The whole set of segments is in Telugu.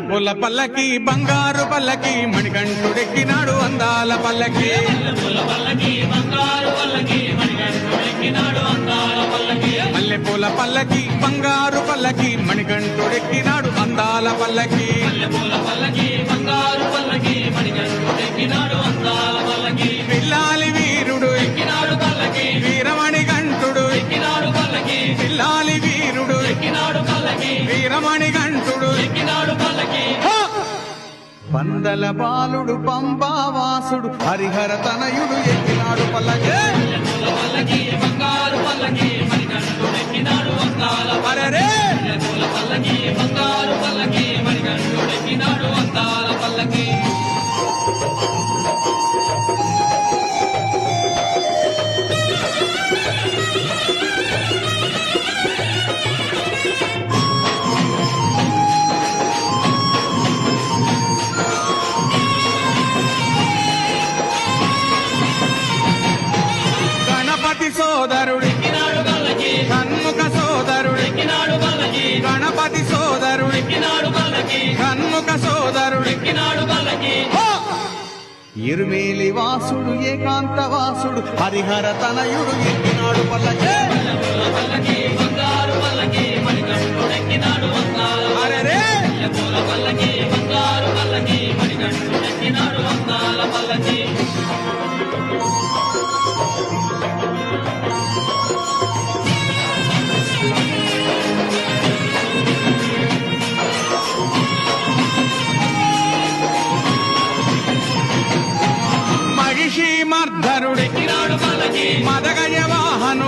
పుల పల్లకి బంగారు పల్లకి మణికంఠుడెక్కినాడు అందాల పల్లకి. మల్లె పూల పల్లకి బంగారు పల్లకి మణికంఠుడెక్కినాడు అందాల పల్లకి. వీరమణి గంటుడు పందల బాలుడు పంబావాసుడు హరిహర తనయుడు ఎక్కినాడు పల్లకే. సోదరుడి కన్ముఖ సోదరుడి గణపతి సోదరుడి కన్ముఖ సోదరుడి! ఇరుమేలి వాసుడు ఏకాంత వాసుడు హరిహర తనయుడు ఎక్కినాడు పల్లకే.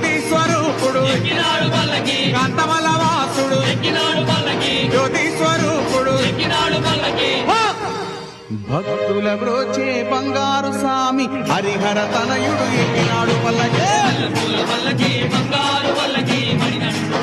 జ్యోతి స్వరూపుడు. కాంతమల వాసుడు. జ్యోతి స్వరూపుడు! భక్తుల బ్రోచే బంగారు స్వామి హరిహర తనయుడు ఎక్కినాడు పల్లకే. అరెరే